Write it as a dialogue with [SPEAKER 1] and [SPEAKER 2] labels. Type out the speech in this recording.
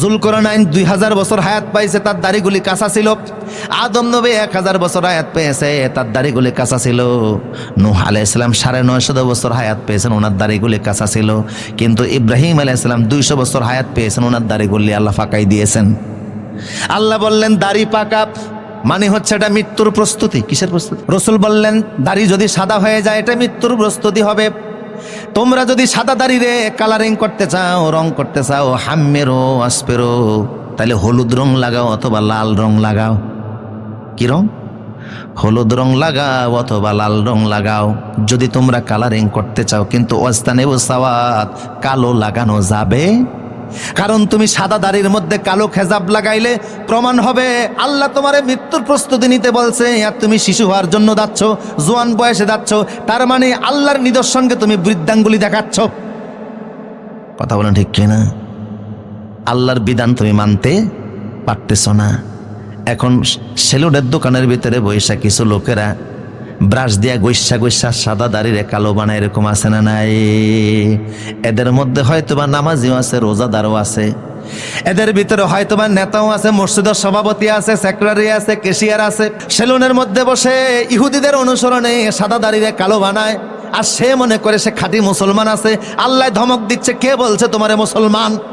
[SPEAKER 1] জুলকরনাইন দুই হাজার বছর হায়াত পাইছে, তার দাড়িগুলি কাঁচা ছিল। আদম নবী এক হাজার বছর হায়াত পেয়েছে, তার দাড়িগুলি কাঁচা ছিল। নুহ ইসলাম সাড়ে নয়শো বছর হায়াত পেয়েছেন, ওনার দাড়িগুলি কাঁচা ছিল। কিন্তু ইব্রাহিম আলাহ ইসলাম দুইশো বছর হায়াত পেয়েছেন, ওনার দাড়িগুলি আল্লাহ ফাঁকাই দিয়েছেন। আল্লাহ বললেন, দাড়ি পাকা মানে হচ্ছে এটা মৃত্যুর প্রস্তুতি। কিসের প্রস্তুতি? রসুল বললেন, দাড়ি যদি সাদা হয়ে যায়, এটা মৃত্যুর প্রস্তুতি হবে। তোমরা যদি সাদা দাড়ি রে কালারিং করতে চাও, রং করতে চাও হাম্মেরো আসপেরো তাহলে হলুদ রং লাগাও অথবা লাল রং লাগাও। কি রং? হলুদ রং লাগাও অথবা লাল রং লাগাও। যদি তোমরা কালারিং করতে চাও, কিন্তু ওস্তানে ও সাওয়াত, কালো লাগানো যাবে? কারণ তুমি সাদা দাড়ির মধ্যে কালো খেজাব লাগাইলে প্রমাণ হবে আল্লাহ তোমারে মৃত্যুর প্রস্তুতি নিতে বলছে, আর তুমি শিশু হওয়ার জন্য যাচ্ছ, জোয়ান বয়সে যাচ্ছ, তার মানে আল্লাহর নিদর্শনকে তুমি বৃদ্ধাঙ্গুলি দেখাচ্ছ। কথা বলেন ঠিক কিনা? আল্লাহর বিধান তুমি মানতে পারতেছ না। এখন সেলুনের দোকানের ভিতরে বৈশা কিছু লোকেরা ব্রাশ দিয়া গৈসা গৈসা সাদা দাড়িরে কালো বানায় এরকম আছে না নাই? এদের মধ্যে হয়তো বা নামাজিও আছে, রোজাদারও আছে। এদের ভিতরে হয়তো বা নেতাও আছে, মসজিদের সভাপতি আছে, সেক্রেটারি আছে, কেশিয়ার আছে। সেলুনের মধ্যে বসে ইহুদিদের অনুসরণে সাদা দাড়িরে কালো বানায়। আর সে মনে করে সে খাঁটি মুসলমান আছে। আল্লাহ ধমক দিচ্ছে, কে বলছে তোমারে মুসলমান?